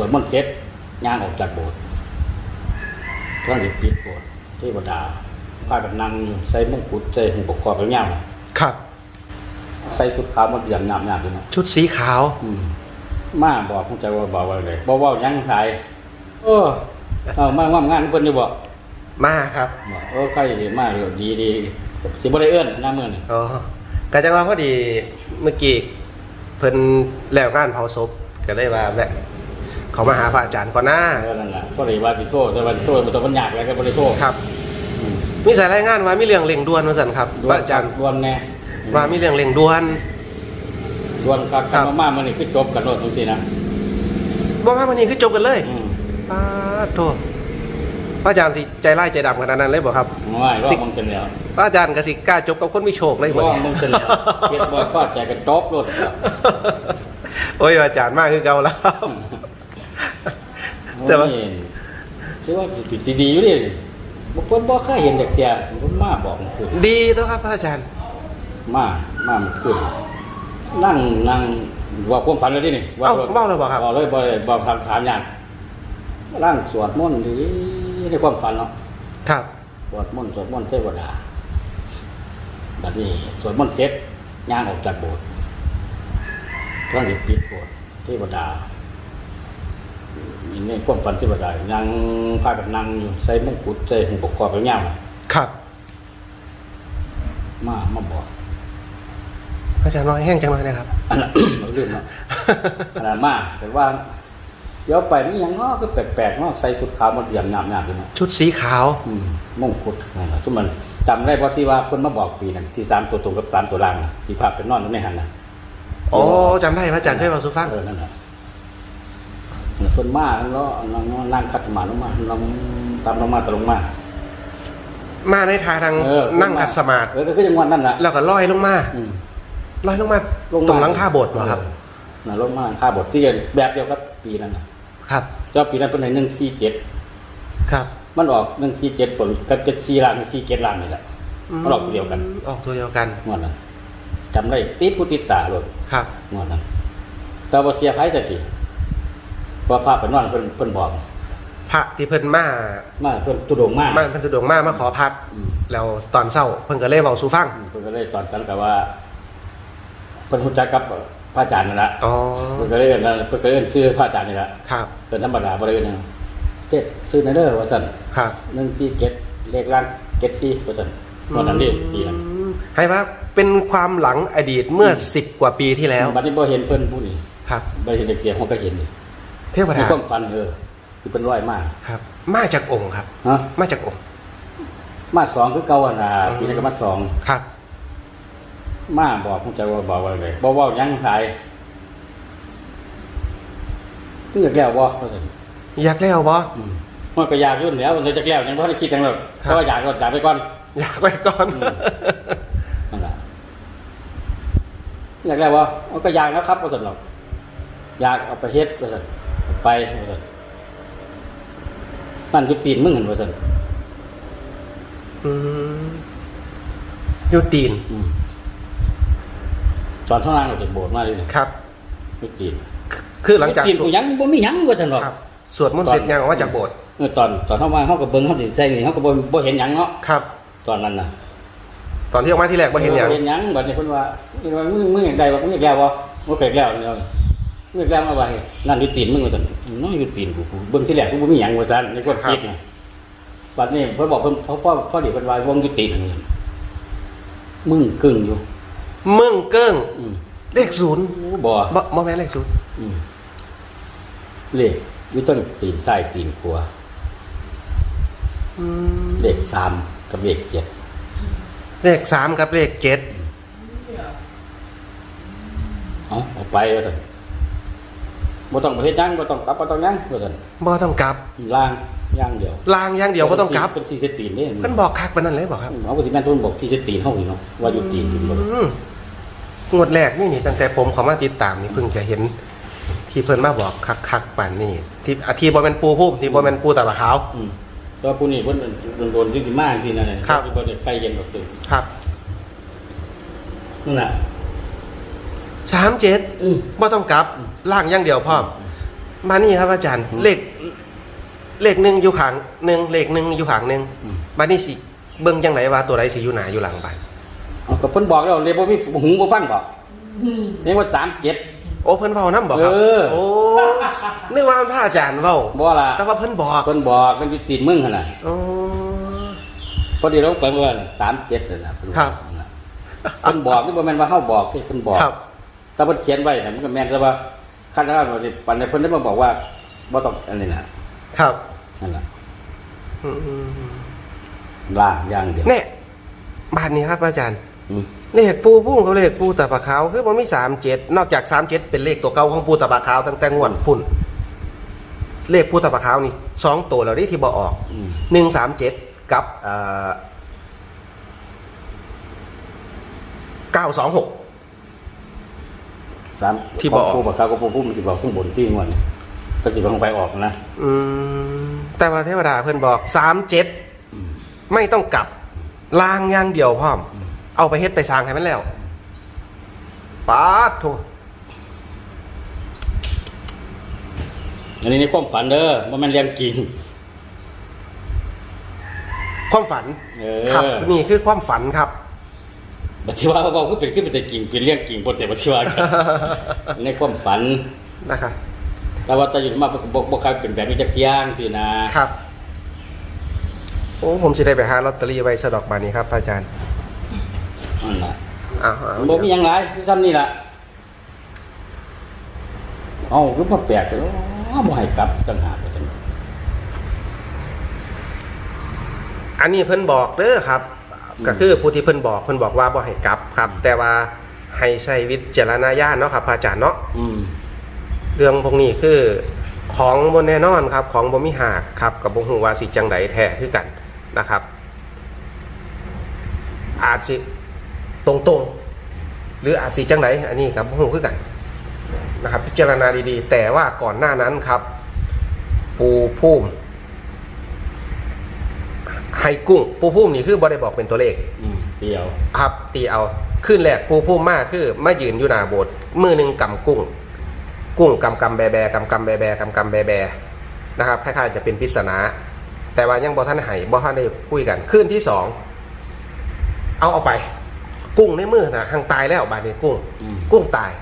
วดมนต์เสร็จย่างออกจากโบสถ์กำลังจะปิดโบสถ์เทวดาพากันนั่งอยู่ใส่มงกุฎใส่หุ่นปกครองไปเงาครับ ใส่ชุดขาวมันเดือดหยาบหยาบอยู่เนาะชุดสีขาว อืมมาบอกคงใจว่าบอกว่าเลยบอกว่าหยังขายโอ้เอามาว่างานเพิ่นอยู่บ่มาครับบอกเออใครดีมากเลยดีดีสิบ่ได้เอื้อนหน้ามือนี่อ๋อก็จังว่าพอดีเมื่อกี้เพิ่นแล้วงานเผาศพก็เลยว่าแวะ เขามาหาพระอาจารย์ก่อนหน้าเออนั่นแหละก็เลยว่าสิโทษแต่ว่าสิโทษมันต้องมันยากแล้วก็บ่ได้โทษครับมีสายรายงานว่ามีเรื่องเร่งด่วนมาสั่นครับดพวระนอาจารย์ดวนแน่ว่ามีเรื่องเร่งด่วนดวนครับครับคำมาๆมื้อนี้คือจบกันโลดจังซี่นะบอกว่าวันนี้คือจบกันเลยอืมป้าดโทษพระอาจารย์สิใจร้ายใจดำขนาดนั้นเลยบอกครับง่ายรอบมึงจังแล้วพระอาจารย์ก็สิกล้าจบกับคนมีโชคเลยรบ่อบเนี่ยมึงจังแล้วเฮ็ดบ่ก็ใจกันจบโลดครับโอ้ยอาจารย์มากคือเก่าแล้วครับ แต่ว่านี่ชื่อว่าสิดีอยู่ดิบ่เพิ่นบ่เคยเห็นจักเที่ยเพิ่นมาบอกมันคือดีแล้วครับพระอาจารย์ มามามันขึ้นนั่งนั่งว่าความฝันเลยดินี่เอ้าเว้าแล้วบ่ครับบอกเลยบอกเลยบอกทางถามอย่างร่างสวดมนต์ดีในความฝันเนาะครับสวดมนต์สวดมนต์เทวดาบัดนี้สวดมนต์เสร็จย่างออกจากโบสถ์กำลังจะปิดโบสถ์เทวดานี่ ในความฝันเทวดายังพากันนั่งอยู่ใส่มงกุฎใส่หุ่นปกครองไปเงาครับมามาบอกพระอาจารย์น้อยแห้งจังเลยนะครับอันนั้น เราลืมเนาะอันนั้นมาแต่ว่าเดี๋ยวไปนี่ยังง้อก็แปลกๆเนาะใส่ชุดขาวมันอย่างหยาบๆอยู่เนาะชุดสีขาว อืมมงกุฎนั่นล่ะทุกมันจำได้เพราะที่ว่าคนมาบอกปีนั้นที่สามตัวตรงกับสามตัวล่างน่ะที่ภาพเป็นนอนตรงนี้หันนะโอ้จำได้พระอาจารย์เคยบอกสุฟัง เออนั่นแหละ คนมาแล้วนั่งนั่งคัดหมาลงมาลงตามลงมาตามลงมา มาในทางทางเออนั่งขัดสมาธิเออก็คือยังวันนั่นแหละแล้วก็ลอยลงมาอืมลอยลงมาลงมาตรงหลังท่าโบสถ์มาครับเออน่ะลงมาค่าบทที่แบบเดียวกับปีนั้นน่ะครับเจ้าปีนั้นเป็นในหนึ่งสี่เจ็ดครับ มันออกหนึ่งสี่เจ็ดผลกับเจ็ดสี่ล้านสี่เจ็ดล้านนี่แหละมันออกตัวเดียวกัน ออกตัวเดียวกันงวดนั้นจำได้ติดผู้ติดตาเลยครับงวดนั้นแต่ว่าเสียไพ่ตะกี้ เพราะพระเป็นนอนเพิ่นเพิ่นบอก พระที่เพิ่นมามาเพิ่นตุดงมากมาเพิ่นสะดวกมามาขอพักอืมแล้วตอนเช้าเพิ่นก็เลยเว้าสู่ฟังเพิ่นก็เลยตอนสันกับว่า เพิ่นรู้จักกับพระอาจารย์นั่นแหละอ๋อเพิ่นก็เลยเอิ้นเพิ่นก็เลยเอิ้นชื่อพระอาจารย์นี่แหละครับเป็นธรรมดาบ่ได้เอิ้นหยังเจ็ดซื้อในเด้อว่าซั่นครับหนึ่งสี่เจ็ดเลขล่างเจ็ดสี่ว่าซั่นงวดนั้นดิปีนั้นอืมให้ว่าเป็นความหลังอดีตเมื่อสิบกว่าปีที่แล้วบัดนี้บ่เห็นเพิ่นผู้นี้ครับบ่เห็นเด็กเสียงเขาก็เห็นนี่ เทวมีดาความฝันเออสิเป็นร้อยมากครับ มาจากองค์ครับ ฮะมาจากองค์ มาสองคือเก่าอะนะอืม ปีนี้ก็มาสองครับ มาบอกผมจะว่าบอกว่าเลยบอกว่าหยังขายตึ้งอยากแล้วบ่ว่าซั่นอยากแล้วบ่ อืมมันก็อยากอยุ่นนแหล้วมันจะแล้วยังบ่ได้คิดจังหรอกครับเพราะว่าอยากก็อยากไปก่อน อยากไว้ก่อน อืม นั่นแหละอยากแล้วบ่เอาก็อยากแล้วครับว่าซั่นหรอกอยากเอาไปเฮ็ดว่าซั่นเอา ไปว่าซั่นนั่นคือตีนมึงหั่นว่าซั่นอืมอยู่ตีน อืมตอนเท่านั้นเราจะโบสถ์มาเลยนี่ครับไม่ตีนคือหลังจากตีนสวกูดยังบ่มีหยังว่าซั่นหรอก ครับสวดมนต์เสร็จยังออกมาจากโบสถ์เออตอนตอนเฮามาเฮาก็เบิ่งเฮาสิใส่นี่เฮาก็บ่บ่เห็นหยังเนาะครับ ตอนนั้นน่ะตอนที่ออกมาที่แรกไม่เห็นอย่างบ่เห็นหยังบัดนี้เพิ่นว่าเพิ่นว่ามึงมึงอยากได้บ่มึงอยากแล้วบ่บ่เคยแล้วเนี่ย มึงอยากแล้วมาว่าเฮ้ยนั่นอยู่ตีนมึงว่าซั่นน้อยอยู่ตีนกูกูเบิ่งที่แรกกูบ่มีหยังว่าซั่นในความคิดน่ะบัดนี้เพิ่นบอกเพิ่นเพราะว่าพอดีเพิ่นว่าวงอยู่ตีนนั่นมึงกึ่งอยู่ มึงเกิ้งอืมเลขศูนย์บ่บ่บ่แม่นเลขศูนย์อืมเลขอยู่ต้นตีนซ้ายตีนขวาอืมเลขสามกับเลขเจ็ดเลขสามกับเลขเจ็ดเอาเอาไปว่าซั่น บ่ต้องไปเฮ็ดหยังบ่ต้องกลับบ่ต้องหยังว่าซั่นบ่ต้องกลับล่างอย่างเดียวลางอย่างเดียวบ่ต้องกลับเป็นสี่เซตีนนี่เพิ่นบอกคักปานนั้นเลยบอกครับเอาก็สิแม่นเพิ่นบอกที่เซตีนเฮานี่เนาะว่าอยู่ตีนอยู่บ่อืมงวดแรกนี่นี่ตั้งแต่ผมเขามาติดตามนี่เพิ่งจะเห็น ที่เพิ่นมาบอกคักคักๆปานนี่ที่อะที่บ่แม่นปูพุ่มที่บ่แม่นปูตาบะขาวอืมก็ผู้นี้เพิ่นโดนๆจริงๆมากจริงๆนั่นแหละครับบ่ได้ใกล้เย็นดอกตึกครับนั่นน่ะ สามเจ็ดอืม บ่ต้องกลับล่างอย่างเดียวพร้อม มานี่ครับอาจารย์อืมเลขเลขหนึ่งอยู่ขางหนึ่งเลขหนึ่งอยู่ขางหนึ่งอืม มานี่สิเบิ่งจังไหนว่าตัวใดสิอยู่หนาอยู่หลังบ้านเอาก็เพิ่นบอกแล้วเรียกว่ามีหูบ่ฟังบอกเรียกว่าสามเจ็ด โอ้เพิ่นเว้านำบ่ครับเออ โอ้นึกว่ามันพระอาจารย์เว้าบ่ล่ะแต่ว่าเพิ่นบอกเพิ่นบอกมันอยู่ตีนมึงหั่นน่ะโอ้ พอดีเราไปเมื่อสามเจ็ดเลยนะเพิ่นครับน่ะเพิ่นบอกนี่บ่แม่นว่าเฮาบอกที่เพิ่นบอก ครับ ถ้าเพิ่นเขียนไว้น่ะมันก็แม่นแต่ว่าคันว่าบ่ได้ปันให้เพิ่นได้มาบอกว่าบ่ต้องอันนี้นะครับนั่นน่ะอืมล่างอย่างเดียวเนี่ยบ้านนี้ครับอาจารย์อืมเลขปูพุ่งกับเลขปูตะปะขาวคือมันมีสามเจ็ดนอกจากสามเจ็ดเป็นเลขตัวเก่าของปูตะปะขาวตั้งแต่งวดพุ่น เลขปูตะปะขาวนี่สองตัวแล้วนี่ที่บอออกอืมหนึ่งสามเจ็ดกับเก้าสองหก สามที่บอก ผู้บอกเขาก็ผู้ผู้มันสิบอกข้างบนที่งวดนี่ก็สิบอกไปออกนะอืมแต่ว่าเทวดาเพื่อนบอกสามเจ็ดไม่ต้องกลับลางอย่างเดียวพร้อม เอาไปเฮ็ดไปสร้างให้มันแล้วปาดโถอันนี้ในความฝันเด้อบ่แม่นเรื่องจริงความฝันเอครับอนี่คือความฝันครับ บัดที่ว่าเขาบอกคือเป็นคือเป็นแต่จริงเป็นเรื่องจริงบ่แต่บัดที่ว่าในความฝันนะครับแต่ว่าตอนอยู่มาบ่บ่เคยเป็นแบบนี้จักอย่างสินะครับ โอ้ผมสิได้ไปหาลอตเตอรี่ไว้สะดอกบานนี้ครับพระอาจารย์นั่นล่ะอ้าวอ้าวบ่มีหยังหลายคือซ้ำนี่ล่ะเอ้าคือบ่แปลกเลยอ๋อบ่ให้กลับจังหากว่าจังอันนี้เพิ่นบอกเด้อครับอืม ก็คือผู้ที่เพิ่นบอกเพิ่นบอกว่าบ่ให้กลับครับ แต่ว่าให้ใช้วิจารณญาณเนาะครับพระอาจารย์เนาะอืมเรื่องพวกนี้คือของบนแน่นอนครับ ของบ่มีหากครับกับบ่ฮู้ว่าสิจังใดแท้คือกันนะครับ อาจสิตรงๆ หรืออาจสิจังไดอันนี้ครับบ่ฮู้คือกันนะครับพิจารณาดีๆ แต่ว่าก่อนหน้านั้นครับ ปูพุ่ม ให้กุ้งปูพุ่มนี่คือบ่ได้บอกเป็นตัวเลขอืมเดียวครับตีเอาขึ้นแรกปูพุ่มมากคือมายืนอยู่หน้าโบสถ์มือหนึ่งกำกุ้ง กุ้งกำกำแบแบกำกำแบแบกำกำแบแบนะครับคล้ายๆจะเป็นปริศนา แต่ว่ายังบอท่านให้บอท่านได้คุยกันขึ้นที่สองเอาเอาไปกุ้งในมือนะหางตายแล้วบาดนี้กุ้ง อืมกุ้งตาย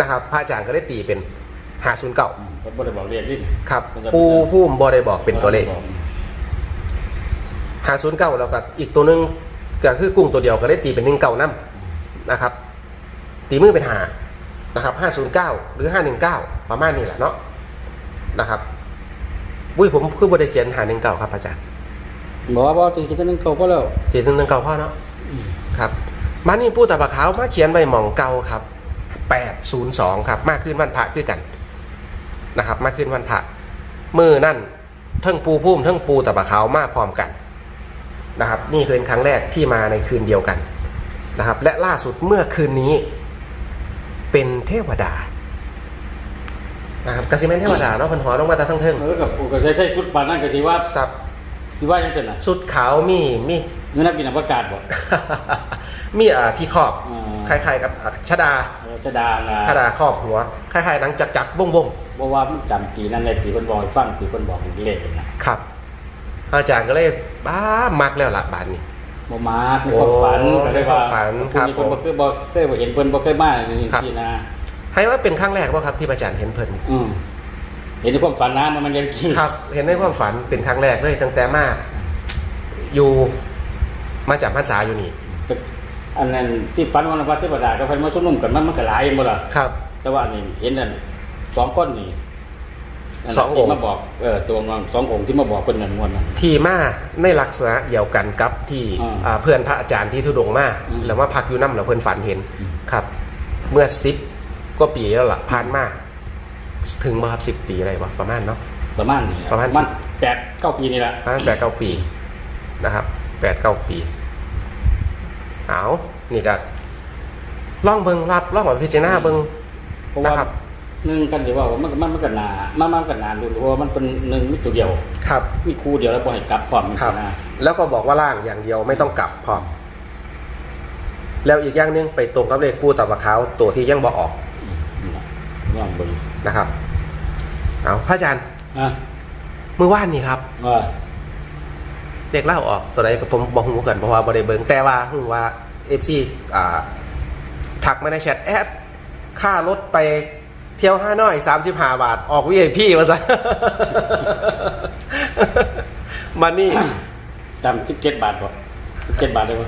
นะครับ พระอาจารย์ก็ได้ตีเป็นหาศูนย์เก่าอืมเพิ่นบ่ได้บอกเรียกนี่ ครับ ปูพุ่มบอได้บอกเป็นตัวเลข หาศูนย์เก้าแล้วก็อีกตัวหนึงก็คือกุ้งตัวเดียวก็ได้ตีเป็นหนึ่งเก้านั่นะครับ ตีมือเป็นหานะครับห้าศูนย์เก้าหรือห้าหนึ่งเก้าประมาณนี้แหละเนาะนะครับบุ้ยผมคือบริเขียนหาหนึ่งเก้าครับอาจารย์บอกว่าบ่ถึงคิดนึงเขาก็แล้วตีหนึ่งหนึ่งเก้าพ่อเนาะครับมานี่ปูตะปะขาวมาเขียนใบหม่องเก้าครับแปดศูนย์สองครับ มากขึ้นวันพระขึ้นกันนะครับ มากขึ้นวันพระมือนั่นเทั้งปูพุ่มเทั้งปูตะปะขาวมาพร้อมกัน นะครับนี่คือครั้งแรกที่มาในคืนเดียวกันนะครับและล่าสุดเมื่อคืนนี้ เป็นเทวดานะครับกสิเมนเทวดาเนาะเพันหัวลงมาแต่ทั้งเทิงเออกับกูก็ใช้ใช้ชุดปานนั้นก็สิว่าสับสิว่าจังซั่นน่ะสุดขาวมีมีเงินนักบินอวกาศบ่มีอ่าที่ครอบอ่าคล้ายๆกับอ่าชดาเออชะดาล่ะชดาครอบหัวคล้ายๆหนังจักจักๆวงวงบ่ว่ามันจำปีนั้นได้ปีเพิ่นบอกให้ฟังปีเพิ่นบอกเลขน่ะๆครับ อาจารย์ก็เลยบ้ามักแล้วละบานนี้บ่มาในความฝันโอ้ก็เลยว่าในความฝันครับผู้นี้เพิ่นบ่เคยบ่เคยบ่เห็นเพิ่นบ่เคยมานี่ครับสินะให้ว่าเป็นครั้งแรกว่าครับที่อาจารย์เห็นเพิ่นอืมเห็นในความฝันนะมันมันเรียนจริงครับ เห็นในความฝันเป็นครั้งแรกเลยตั้งแต่มาอยู่มาจากพรรษาอยู่นี่แต่อันนั้นที่ฝันว่าพระเทวดาก็เพิ่นมาชุมนุมกันมันมันก็หลายบ่ล่ะครับ แต่ว่าอันนี้เห็นนั่นสองคนนี่ นั่นสององค์ที่มาบอกเออตัวงสององค์ที่มาบอกเพิ่นนั่นม่วนน่ะที่มาในลักษณะเดียวกันกับที่อ่าอ่าเพื่อนพระอาจารย์ที่ทุดงมาอืมแล้วมาพักอยู่น้ำแล้วเพื่อนฝันเห็นอืม ครับ เมื่อสิบก็ปีแล้วล่ะผ่านมาถึงมาครับสิบปีอะไรวะประมาณเนาะ ประมาณนี้ประมาณ มันแปดเก้าปีนี่ละประมาณแปดเก้าปีนะครับแปดเก้าปี เอานี่ก็ล่องเบิงรับล่องแบบพิจารณาเบิง เพราะว่านะครับ หนึ่งกันที่ว่ามันมันมันก็นานมันมันก็นานดูเพราะว่ามันเป็นหนึ่งมีตัวเดียว ครับ มีคู่เดียวแล้วพอให้กลับพร้อมครับ นะแล้วก็บอกว่าล่างอย่างเดียวไม่ต้องกลับพร้อม แล้วอีกอย่างหนึงไปตรงกับเลขปูตับะขาวตัวที่ยังบอออกอืมนี่ล่ะลองเบิ่งนะครับ เอาพระอาจารย์อะเมื่อวานนี้ครับ ว่าเด็กเล่าออกตัวใดกับผมบอกหูกันเพราะว่าบริเบิงแต่ว่าหูว่าเอฟซีอ่าถักมาในแชทแอดค่ารถไป เที่ยวห้าน้อยสามสิบห้าบาท ออกวิไอพี่มาซะมันนี่จำสิบเจ็ดบาทบ่สิบเจ็ดบาทได้บ่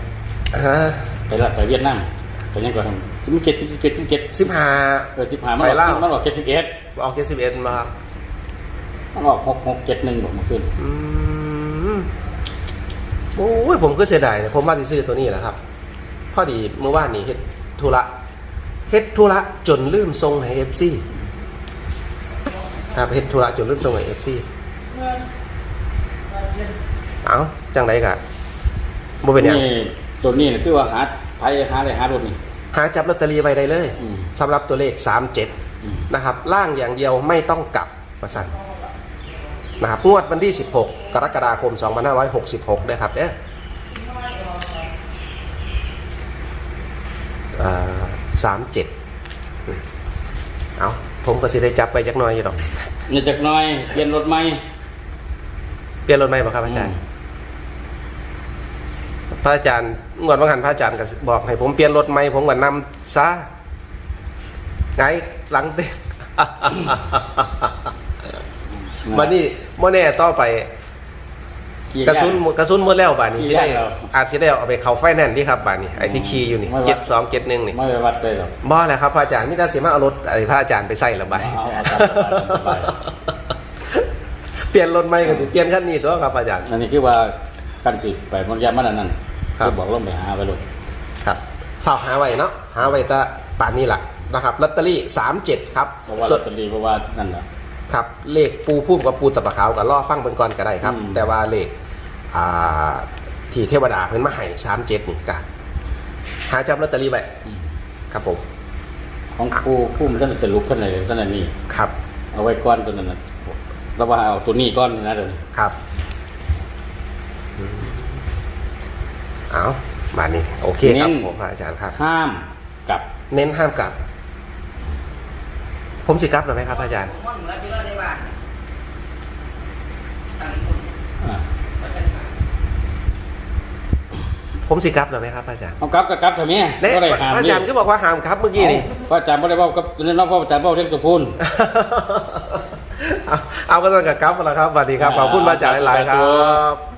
ฮะไปละไปเวียดนามไปยังก่อนสิบเจ็ดสิบเจ็ดสิบเจ็ดสิบห้าเออสิบห้ามันไปออกลาวมันออกเจ็ดสิบเอ็ดออกเจ็ดสิบเอ็ดมาครับมันออกหกหกเจ็ดหนึ่งบอกมาขึ้นอืมโอ้ยผมก็เสียดายนะผมว่าที่ซื้อตัวนี้แหละครับ พอดีเมื่อวานนี้เฮ็ดธุระ เฮ็ดธุระจนลืมทรงให้เอฟซีครับเฮ็ดธุระจนลืมทรงให้เอฟซีเอาจังไรกะบ่เป็นหยังนี่ตัวนี้นะคือว่าหาไผหาได้หารถนี่ หาจับลอตเตอรี่ไปได้เลยอืม สำหรับตัวเลขอืม37นะครับ ล่างอย่างเดียวไม่ต้องกลับประสันนะครับงวดวันที่ 16 กรกฎาคม 2566ด้วยครับเด้ออ่า37อืมเอาผมก็สิได้จับไปจักหน่อยอยู่ดอกเนี่ยจากหน้อยเปลี่ยนรถใหม่เปลี่ยนรถไหมบ่ครับอาจารย์ พระอาจารย์งวดว่าหันพระอาจารย์ก็บอกให้ผมเปลี่ยนรถไหมผมก็นำซะไงหลังเต้นวันนี้โมแน่ต่อไป ขี่กระสุนยากระสุนหมดแล้วบาทนี้ขี่สิได้ยากเหรออาจสิได้เอาไปเขาไฟแนนซ์ที่ครับบาทนี้ไอ้ที่ขี่อยู่นี่ไม่ว่า เจ็ดสองเจ็ดหนึ่งนี่ไม่ไปวัดเลยหรอก บ่แหละครับพระอาจารย์มิตรสิมาเอารถไอ้พระอาจารย์ไปใส่ละใบเอาเอาตามสบายตามสบาย เปลี่ยนรถใหม่ก็สิเปลี่ยนคันนี้ตัวครับอาจารย์ อันนี้คือว่าคันสิไปมันยามันอันนั้นครับ ก็บอกลงไปหาไปเลยครับฝากหาไว้เนาะหาไว้แตะป่านนี้ล่ะนะครับลอตเตอรี่สามเจ็ดครับเพราะว่าส่ลวอนตเตอรี่เพราะว่านั่นแหละ ครับเลขปูพุ่มกับปูตะปะขาวกับล่อฟังเบิ่งก่อนก็ได้ครับ อืม แต่ว่าเลขอ่าที่เทวดาเพิ่นมาให้สามเจ็ดนี่ก็หาจับลอตเตอรี่ไว้ครับผมของผู้ผู้มันท่านจะลุกท่านไหนท่านอันนี้ ครับเอาไว้ก้อนตัวนั้นนะแล้วว่าเอาตัวนี้ก้อนนะเดี๋ยวนี้ครับอืมเอามานี่โอเคครับผมพระอาจารย์ครับ ห้ามกลับ เน้นห้ามกลับ ผมสิกลับหรือไหมครับอาจารย์มันเหมือนที่เราได้ว่าต่างคน อ่า ก็เป็นแบบ ผมสิกลับหรือไหมครับอาจารย์เอากลับก็กลับเถอะแม่เน่ก็ได้ห้ามอาจารย์ก็บอกว่าห้ามครับเมื่อกี้นี่พระอาจารย์ไม่ได้บอกกับเรื่องนอกพระอาจารย์บอกเรื่องตัวพูนเอาเอาก็ต้องกับกลับมาแล้วครับสวัสดีครับขอบคุณพระอาจารย์หลาย ๆ ครับ